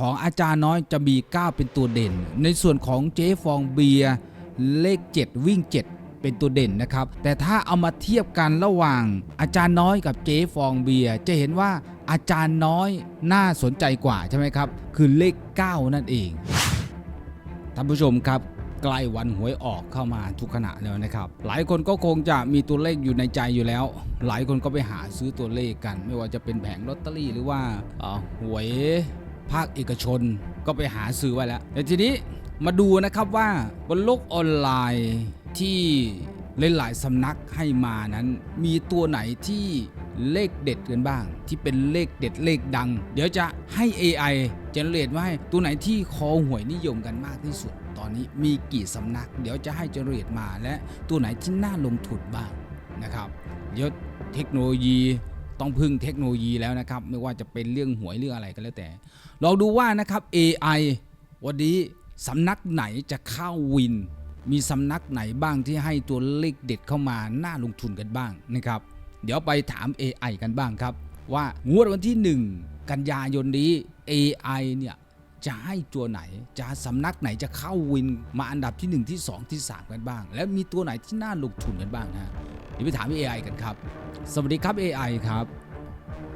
ของอาจารย์น้อยจะมี 9 เป็นตัวเด่น ในส่วนของเจ๊ฟองเบียร์เลข 7 วิ่ง 7 เป็นตัวเด่นนะครับ แต่ถ้าเอามาเทียบกันระหว่างอาจารย์น้อยกับเจ๊ฟองเบียร์จะเห็นว่าอาจารย์น้อยน่าสนใจกว่าใช่ไหมครับ คือเลข 9 นั่นเองท่านผู้ชมครับใกล้วันหวยออกเข้ามาทุกขณะแล้วนะครับ หลายคนก็คงจะมีตัวเลขอยู่ในใจอยู่แล้ว หลายคนก็ไปหาซื้อตัวเลขกัน ไม่ว่าจะเป็นแผงลอตเตอรี่หรือว่าหวย ภาคเอกชน ก็ไปหาซื้อไว้แล้วแต่ทีนี้มาดูนะครับว่าบนโลกออนไลน์ที่หลายๆสำนักให้มานั้น มีตัวไหนที่เลขเด็ดกันบ้าง ที่เป็นเลขเด็ดเลขดัง เดี๋ยวจะให้ AI เจเนเรตว่าให้ตัวไหนที่คอหวยนิยมกันมากที่สุด ตอนนี้มีกี่สำนัก เดี๋ยวจะให้เจเนเรตมาและตัวไหนที่น่าลงทุนบ้างนะครับเดี๋ยวเทคโนโลยี ต้องพึ่งเทคโนโลยีแล้วนะครับ ไม่ว่าจะเป็นเรื่องหวยเรื่องอะไรก็แล้วแต่ลองดูว่านะครับ AI วันนี้สำนักไหนจะเข้าวิน มีสำนักไหนบ้างที่ให้ตัวเลขเด็ดเข้ามาน่าลงทุนกันบ้างนะครับ เดี๋ยวไปถาม AI กันบ้างครับ ว่างวดวันที่ 1 กันยายนนี้ AI เนี่ย จะให้ตัวไหน จะสำนักไหนจะเข้าวินมาอันดับที่ 1 ที่ 2 ที่ 3 กันบ้าง แล้วมีตัวไหนที่น่าลงทุนกันบ้างนะเดี๋ยวไปถาม AI กันครับ สวัสดีครับ AI ครับ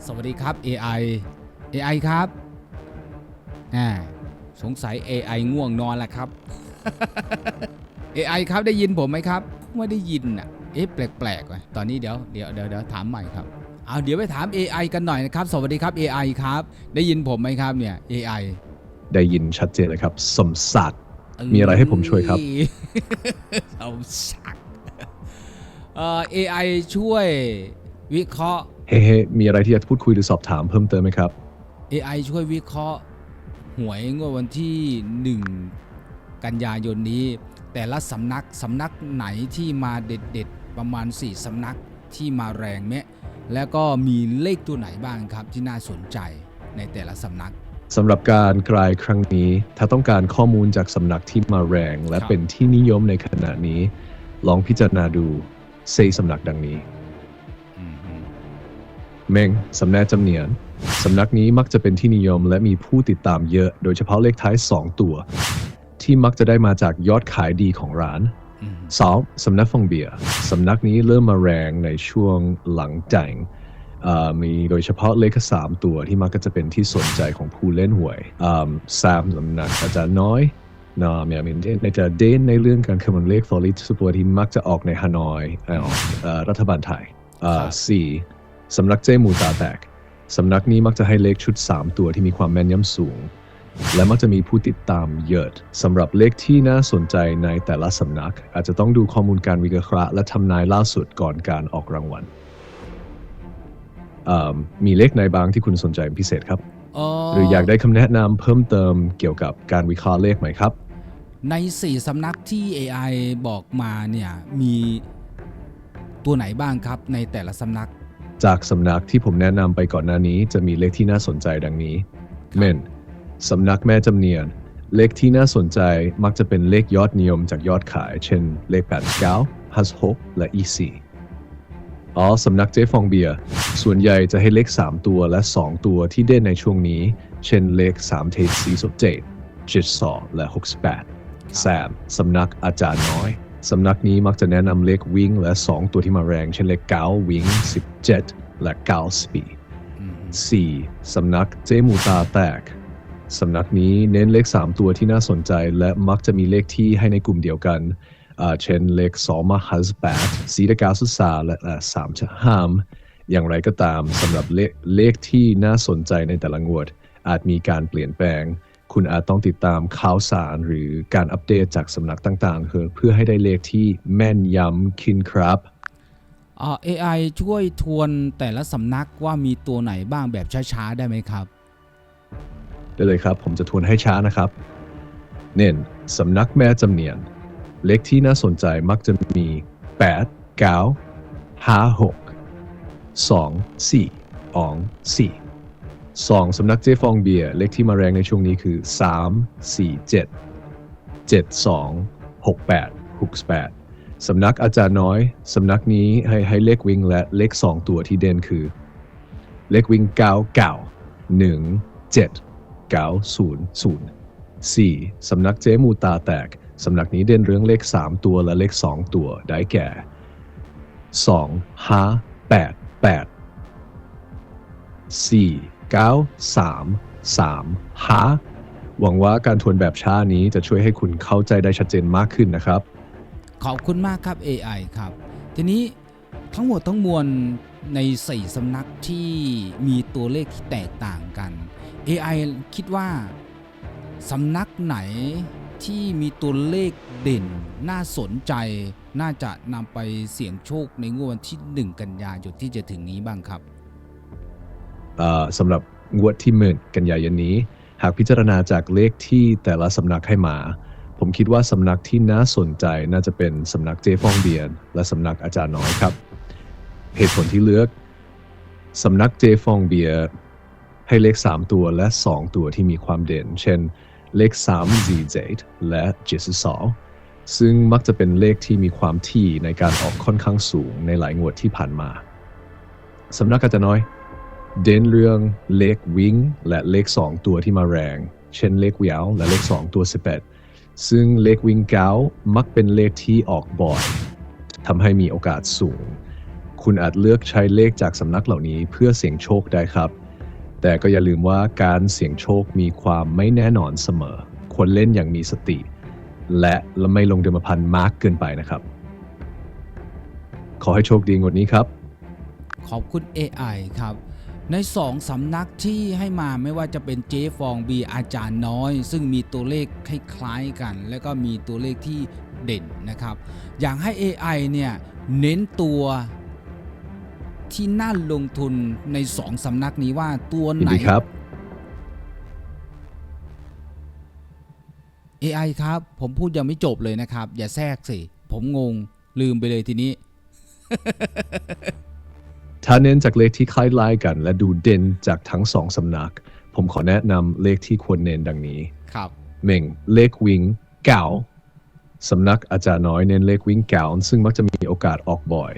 สวัสดีครับ AI AI ครับอ่าสงสัย AI ง่วงนอนแล้วครับ AI ครับได้ยินผมไหมครับไม่ได้ยินอะเอ๊ะแปลกๆว่ะตอนนี้เดี๋ยวเดี๋ยวเดี๋ยวเดี๋ยวถามใหม่ครับเอาเดี๋ยวไปถาม AI กันหน่อยนะครับ สวัสดีครับ AI ครับ ได้ยินผมไหมครับเนี่ย AI ได้ยินชัดเจนเลยครับ สมศักดิ์มีอะไรให้ผมช่วยครับ สมศักดิ์เอ่อ AI ช่วยวิเคราะห์ เฮ้มีอะไรที่อยากจะพูดคุยหรือสอบถามเพิ่มเติมไหมครับ AI ช่วยวิเคราะห์ หวยงวดวันที่ 1 กันยายนนี้ แต่ละสำนัก สำนักไหนที่มาเด็ดๆ ประมาณ 4 สำนักที่มาแรงแมะแล้วก็มีเลขตัวไหนบ้างครับที่น่าสนใจในแต่ละสำนัก สำหรับการกลายครั้งนี้ ถ้าต้องการข้อมูลจากสำนักที่มาแรง และครับเป็นที่นิยมในขณะนี้ ลองพิจารณาดูเซสำนักดังนี้อืมอืมเมงสำแนกจำเนียน สำนักนี้มักจะเป็นที่นิยมและมีผู้ติดตามเยอะ โดยเฉพาะเลขท้าย 2 ตัว ที่มักจะได้มาจากยอดขายดีของร้านอืม 2. สำนักฟองเบียร์ สำนักนี้เริ่มมาแรงในช่วงหลังแต่งเอ่อ มีโดยเฉพาะเลขสามตัวที่มักจะเป็นที่สนใจของผู้เล่นหวยอ่าสามสำนักอาจารย์น้อยนะมีมีในจะเด่นในเรื่องการคำนวณเลขฟอริสตัวที่มักจะออกในฮานอยเอ่อเอ่อรัฐบาลไทยอ่าสี่สำนักเจมูตาแตกสำนักนี้มักจะให้เลขชุด 3 ตัวที่มีความแม่นยำสูง และมักจะมีผู้ติดตามเยอะสำหรับเลขที่น่าสนใจในแต่ละสำนัก อาจจะต้องดูข้อมูลการวิเคราะห์และทำนายล่าสุดก่อนการออกรางวัลเอ่อ มีเลขไหนบางที่คุณสนใจเป็นพิเศษครับเอ่อหรืออยากได้คำแนะนำเพิ่มเติมเกี่ยวกับการวิเคราะห์เลขไหมครับ ใน 4สำนักที่ AI บอกมาเนี่ยมีตัวไหนบ้างครับในแต่ละสำนัก จากสำนักที่ผมแนะนำไปก่อนหน้านี้จะมีเลขที่น่าสนใจดังนี้เมนสำนักแม่จำเนียน เลขที่น่าสนใจมักจะเป็นเลขยอดนิยมจากยอดขาย เช่น เลข 89 56 และ E4 อ๋อสำนักเจ๊ฟองเบียร์ส่วนใหญ่จะให้เลข 3 ตัวและ 2 ตัวที่เด่นในช่วงนี้ เช่นเลข3เทสีสเจด72และ68แซมสำนักอาจารย์น้อยสำนักนี้มักจะแนะนำเลขวิ่งและ 2 ตัวที่มาแรง เช่นเลข9วิ่ง17 และ9สปีดอืม 4. สำนักเจมูตาแตก สำนักนี้เน้นเลข 3 ตัวที่น่าสนใจ และมักจะมีเลขที่ให้ในกลุ่มเดียวกันอ่า เช่นเลข2มาฮัสแปดสีตะกาสุสาและและสามจะห้าม อย่างไรก็ตามสำหรับเลขเลขที่น่าสนใจในแต่ละงวด อาจมีการเปลี่ยนแปลง คุณอาจต้องติดตามข่าวสารหรือการอัปเดตจากสำนักต่างๆ เพื่อเพื่อให้ได้เลขที่แม่นยำคินครับเอ่อ AI ช่วยทวนแต่ละสำนักว่ามีตัวไหนบ้างแบบช้า ๆ ได้ไหมครับ ได้เลยครับ ผมจะทวนให้ช้านะครับ เน้นสำนักแม่จำเนียน เลขที่น่าสนใจมักจะมี 8 9 5 6 2 4อง4 2สำนักเจฟองเบียร์เลขที่มาแรงในช่วงนี้คือ 3 4 7 7 2 6 8 6 8สำนักอาจารย์น้อยสำนักนี้ให้ให้เลขวิ่งและเลข 2 ตัวที่เด่นคือ เลขวิ่ง 9 9 1 7 900 4. สำนักเจมูตาแตก สำนักนี้เด่นเรื่องเลข 3 ตัวและเลข 2 ตัวได้แก่ 2 5 8 8 4 9 3 3 5หวังว่าการทวนแบบช้านี้จะช่วยให้คุณเข้าใจได้ชัดเจนมากขึ้นนะครับ ขอบคุณมากครับ AI ครับ ทีนี้ทั้งหมดทั้งมวลในสี่สำนักที่มีตัวเลขที่แตกต่างกัน AI คิดว่าสำนักไหน ที่มีตัวเลขเด่นน่าสนใจ น่าจะนำไปเสี่ยงโชคในงวดวันที่ 1 กันยายนที่จะถึงนี้บ้างครับสำหรับงวดที่หมื่นกันยายนนี้ หากพิจารณาจากเลขที่แต่ละสำนักให้มา ผมคิดว่าสำนักที่น่าสนใจน่าจะเป็นสำนักเจฟองเบียน และสำนักอาจารย์น้อยครับ เหตุผลที่เลือกสำนักเจฟองเบียให้เลข 3 ตัวและ 2 ตัวที่มีความเด่น เช่น เลข3 z และ 72 ซึ่งมักจะเป็นเลขที่มีความที่ในการออกค่อนข้างสูงในหลายงวดที่ผ่านมาสำนักอาจารย์น้อย เด่นเรื่องเลขวิ่งและเลข 2 ตัวที่มาแรง เช่นเลขเวียวและเลข 2 ตัว11ซึ่งเลขวิ่งเก้ามักเป็นเลขที่ออกบ่อยทำให้มีโอกาสสูง คุณอาจเลือกใช้เลขจากสำนักเหล่านี้เพื่อเสี่ยงโชคได้ครับ แต่ก็อย่าลืมว่าการเสี่ยงโชคมีความไม่แน่นอนเสมอ ควรเล่นอย่างมีสติและไม่ลงเดิมพันมากเกินไปนะครับ ขอให้โชคดีงวดนี้ครับ ขอบคุณ AI ครับ ในสองสำนักที่ให้มาไม่ว่าจะเป็นเจฟองบีอาจารย์น้อย ซึ่งมีตัวเลขคล้ายๆกัน แล้วก็มีตัวเลขที่เด่นนะครับ อยากให้ AI เนี่ยเน้นตัว ที่น่าลงทุนในสองสำนักนี้ว่าตัวยินไหนดีครับ AI ครับ ผมพูดยังไม่จบเลยนะครับ อย่าแทรกสิ ผมงงลืมไปเลยทีนี้ ถ้าเน้นจากเลขที่คล้ายลายกัน และดูเด่นจากทั้งสองสำนัก ผมขอแนะนำเลขที่ควรเน้นดังนี้ครับเม่งเลขวิ่งเก่าสำนักอาจารย์น้อยเน้นเลขวิ่งเก่าซึ่งมักจะมีโอกาสออกบ่อย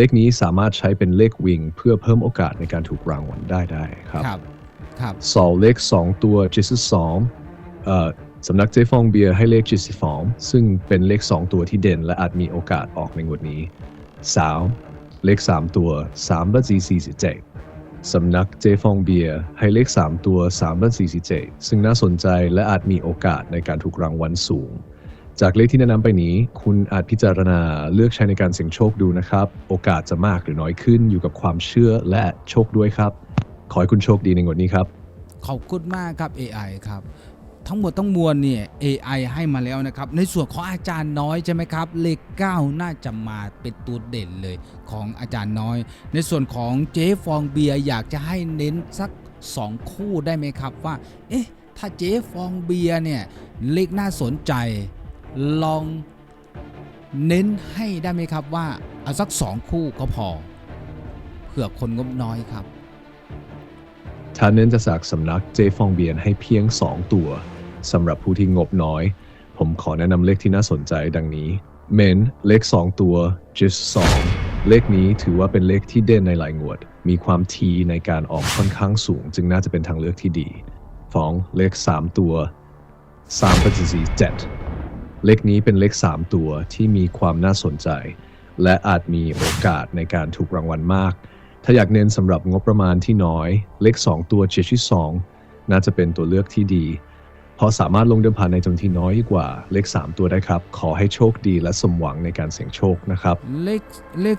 เลขนี้สามารถใช้เป็นเลขวิ่งเพื่อเพิ่มโอกาสในการถูกรางวัลได้ได้ครับครับครับสองเลข 2 ตัว72เอ่อสำนักเจฟองเบียร์ให้เลข72ซึ่งเป็นเลข 2 ตัวที่เด่นและอาจมีโอกาสออกในงวดนี้ 3. เลข 3 ตัว3และ47สำนักเจฟองเบียร์ให้เลข 3 ตัว3และ47ซึ่งน่าสนใจและอาจมีโอกาสในการถูกรางวัลสูง จากเลขที่แนะนำไปนี้ คุณอาจพิจารณาเลือกใช้ในการเสี่ยงโชคดูนะครับ โอกาสจะมากหรือน้อยขึ้นอยู่กับความเชื่อและโชคด้วยครับ ขอให้คุณโชคดีในงวดนี้ครับ ขอบคุณมากครับ AI ครับ ทั้งหมดทั้งมวลเนี่ย AI ให้มาแล้วนะครับ ในส่วนของอาจารย์น้อยใช่ไหมครับ เลข 9 น่าจะมาเป็นตัวเด่นเลยของอาจารย์น้อย ในส่วนของเจ๊ฟองเบียร์อยากจะให้เน้นสัก 2 คู่ได้ไหมครับว่า เอ๊ะถ้าเจ๊ฟองเบียร์เนี่ยเลขน่าสนใจ ลองเน้นให้ได้ไหมครับว่าเอาสัก2คู่ก็พอเผื่อคนงบน้อยครับ ถ้าเน้นจะจากสำนักเจฟองเบียนให้เพียง 2 ตัวสำหรับผู้ที่งบน้อย ผมขอแนะนำเลขที่น่าสนใจดังนี้เมนเลข 2 ตัว just 2 เลขนี้ถือว่าเป็นเลขที่เด่นในหลายงวด มีความทีในการออกค่อนข้างสูง จึงน่าจะเป็นทางเลือกที่ดีฟองเลข 3 ตัว3ปัจจุบัน7 เลขนี้เป็นเลข 3 ตัวที่มีความน่าสนใจ และอาจมีโอกาสในการถูกรางวัลมาก ถ้าอยากเน้นสำหรับงบประมาณที่น้อย เลข 2 ตัวเจ็ดที่2น่าจะเป็นตัวเลือกที่ดี เพราะสามารถลงเดิมพันในจำนวนที่น้อยกว่าเลข 3 ตัวได้ครับ ขอให้โชคดีและสมหวังในการเสี่ยงโชคนะครับ เลขเลข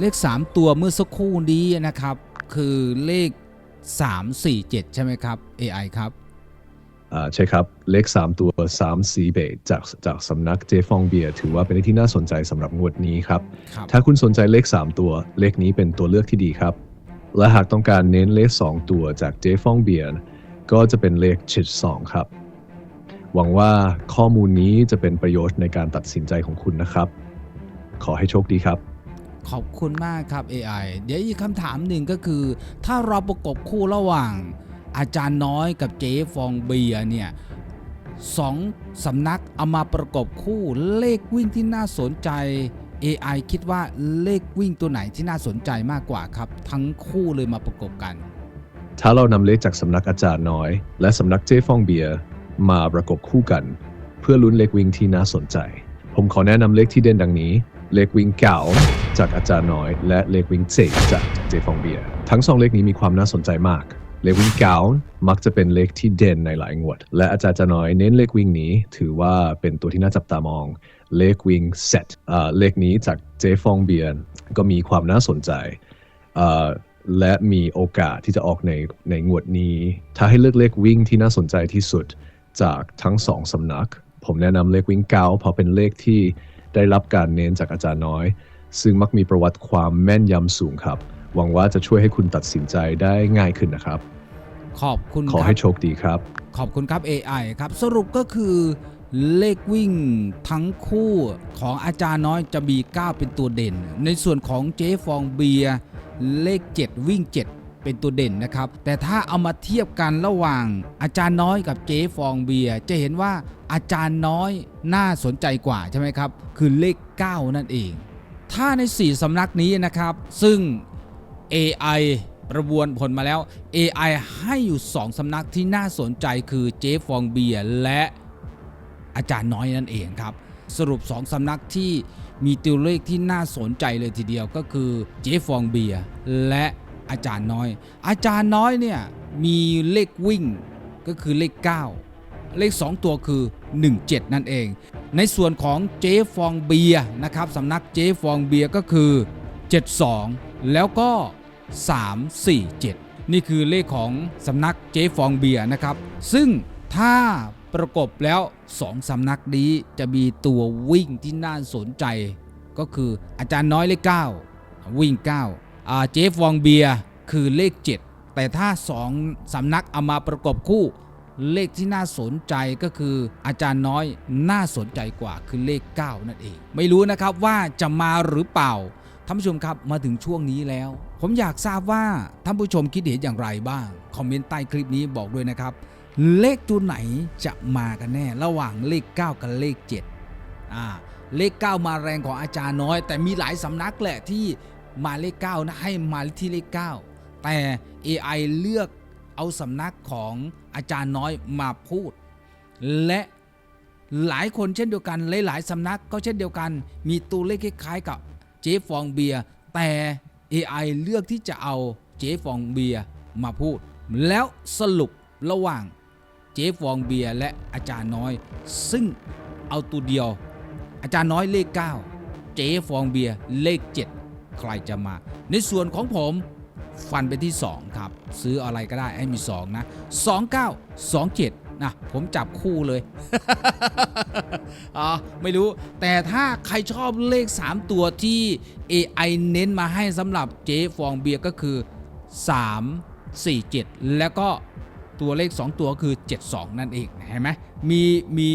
เลข 3 ตัวเมื่อสักครู่นี้นะครับ คือเลข 3 4 7 ใช่ไหมครับ AI ครับ ใช่ครับ เลข 3 ตัว3 4เบทจากจากสำนักเจฟองเบียถือว่าเป็นเลขที่น่าสนใจสำหรับงวดนี้ครับครับ ถ้าคุณสนใจเลข 3 ตัว เลขนี้เป็นตัวเลือกที่ดีครับ และหากต้องการเน้นเลข 2 ตัวจากเจฟองเบียก็จะเป็นเลข72ครับ หวังว่าข้อมูลนี้จะเป็นประโยชน์ในการตัดสินใจของคุณนะครับ ขอให้โชคดีครับขอบคุณมากครับ AI เดี๋ยวอีกคำถามหนึ่งก็คือ ถ้าเราประกบคู่ระหว่าง อาจารย์น้อยกับเจ๊ฟองเบียเนี่ยสองสำนักเอามาประกบคู่เลขวิ่งที่น่าสนใจ AI คิดว่าเลขวิ่งตัวไหนที่น่าสนใจมากกว่าครับ ทั้งคู่เลยมาประกบกัน ถ้าเรานำเลขจากสำนักอาจารย์น้อย และสำนักเจ๊ฟองเบียมาประกบคู่กัน เพื่อลุ้นเลขวิ่งที่น่าสนใจ ผมขอแนะนำเลขที่เด่นดังนี้ เลขวิ่งเก่าจากอาจารย์น้อย และเลขวิ่งเจจากเจฟองเบีย ทั้งสองเลขนี้มีความน่าสนใจมาก เลขวิ่งเก่ามักจะเป็นเลขที่เด่นในหลายงวด และอาจารย์จะน้อยเน้นเลขวิ่งนี้ ถือว่าเป็นตัวที่น่าจับตามอง เลขวิ่งเซตเลขนี้จากเจฟองเบียร์ก็มีความน่าสนใจและมีโอกาสที่จะออกในในงวดนี้ ถ้าให้เลือกเลขวิ่งที่น่าสนใจที่สุดจากทั้งสองสำนัก ผมแนะนำเลขวิ่งเก้าเพราะเป็นเลขที่ได้รับการเน้นจากอาจารย์น้อย ซึ่งมักมีประวัติความแม่นยำสูงครับ หวังว่าจะช่วยให้คุณตัดสินใจได้ง่ายขึ้นนะครับ ขอบคุณขอครัให้บโชคดีครับ ขอบคุณครับ AI ครับสรุปก็คือเลขวิ่งทั้งคู่ของอาจารย์น้อยจะมี 9 เป็นตัวเด่น ในส่วนของเจ๊ฟองเบียร์เลข 7 วิ่ง 7 เป็นตัวเด่นนะครับ แต่ถ้าเอามาเทียบกันระหว่างอาจารย์น้อยกับเจ๊ฟองเบียร์จะเห็นว่าอาจารย์น้อยน่าสนใจกว่าใช่ไหมครับ คือเลข 9 นั่นเอง ถ้าใน 4 สำนักนี้นะครับ ซึ่ง AI ประบวนผลมาแล้ว AI ให้อยู่ 2สำนักที่น่าสนใจคือเจฟฟองเบียและอาจารย์น้อยนั่นเองครับ สรุป 2สำนักที่มีตัวเลขที่น่าสนใจเลยทีเดียวก็คือเจฟฟองเบียและอาจารย์น้อย อาจารย์น้อยเนี่ยมีเลขวิ่งก็คือเลข 9 เลข 2 ตัวคือ 17 นั่นเอง ในส่วนของเจฟองเบียนะครับสำนักเจฟองเบียก็คือ 72 แล้วก็ 347 นี่คือเลขของสำนักเจฟองเบียร์นะครับ ซึ่งถ้าประกบแล้ว2สำนักนี้จะมีตัววิ่งที่น่าสนใจ ก็คืออาจารย์น้อยเลข 9 วิ่ง 9อ่าเจฟองเบียคือเลข 7 แต่ถ้า2สำนักเอามาประกบคู่ เลขที่น่าสนใจก็คืออาจารย์น้อยน่าสนใจกว่าคือเลข 9 นั่นเอง ไม่รู้นะครับว่าจะมาหรือเปล่าท่านผู้ชมครับมาถึงช่วงนี้แล้ว ผมอยากทราบว่าท่านผู้ชมคิดเห็นอย่างไรบ้าง คอมเมนต์ใต้คลิปนี้บอกด้วยนะครับ เลขตัวไหนจะมากันแน่ระหว่างเลข 9 กับเลข7อ่าเลข 9 มาแรงของอาจารย์น้อย แต่มีหลายสำนักแหละที่มาเลข9นะให้มาที่เลข 9 แต่ AI เลือกเอาสำนักของอาจารย์น้อยมาพูด และหลายคนเช่นเดียวกันหลายๆสำนักก็เช่นเดียวกัน มีตัวเลขคล้ายๆกับเจ๊ฟองเบียร์แต่ AI เลือกที่จะเอาเจ๊ฟองเบียร์มาพูด แล้วสรุประหว่างเจ๊ฟองเบียร์และอาจารย์น้อย ซึ่งเอาตัวเดียว อาจารย์น้อยเลข 9 เจ๊ฟองเบียร์เลข 7 ใครจะมา ในส่วนของผมฟันไปที่ 2 ครับ ซื้ออะไรก็ได้ให้มี 2 นะ 29 27 นะผมจับคู่เลยอ่าไม่รู้ แต่ถ้าใครชอบเลข 3 ตัวที่ AI เน้นมาให้สำหรับเจ๊ฟองเบียร์ก็คือ 3 4 7 แล้วก็ตัวเลข 2 ตัวคือ 72 นั่นเองเห็นไหมมีมี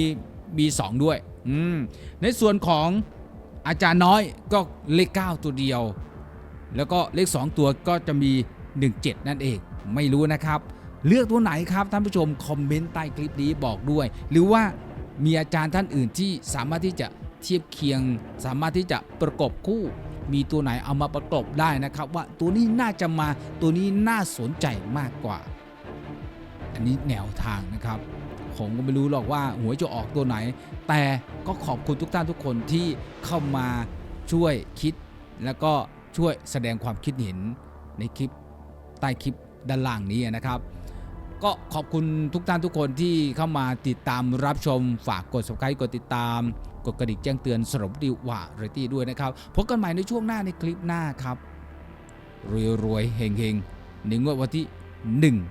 มี 2 ด้วยอืมในส่วนของอาจารย์น้อยก็เลข 9 ตัวเดียว แล้วก็เลข 2 ตัวก็จะมี 17 นั่นเอง ไม่รู้นะครับ เลือกตัวไหนครับท่านผู้ชมคอมเมนต์ใต้คลิปนี้บอกด้วย หรือว่ามีอาจารย์ท่านอื่นที่สามารถที่จะเทียบเคียง สามารถที่จะประกบคู่ มีตัวไหนเอามาประกบได้นะครับ ว่าตัวนี้น่าจะมาตัวนี้น่าสนใจมากกว่า อันนี้แนวทางนะครับ ผมก็ไม่รู้หรอกว่าหวยจะออกตัวไหน แต่ก็ขอบคุณทุกท่านทุกคนที่เข้ามาช่วยคิด แล้วก็ช่วยแสดงความคิดเห็นในคลิปใต้คลิปด้านล่างนี้นะครับ ก็ขอบคุณทุกท่านทุกคนที่เข้ามาติดตามรับชมฝากกด subscribe กดติดตาม กดกระดิ่งแจ้งเตือนสรุปดีว่าเรตี้ด้วยนะครับพบกันใหม่ในช่วงหน้าในคลิปหน้าครับรวยรวยๆเฮงเฮงๆในงวดวันที่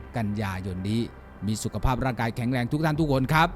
1 กันยายนนี้ มีสุขภาพร่างกายแข็งแรงทุกท่านทุกคนครับ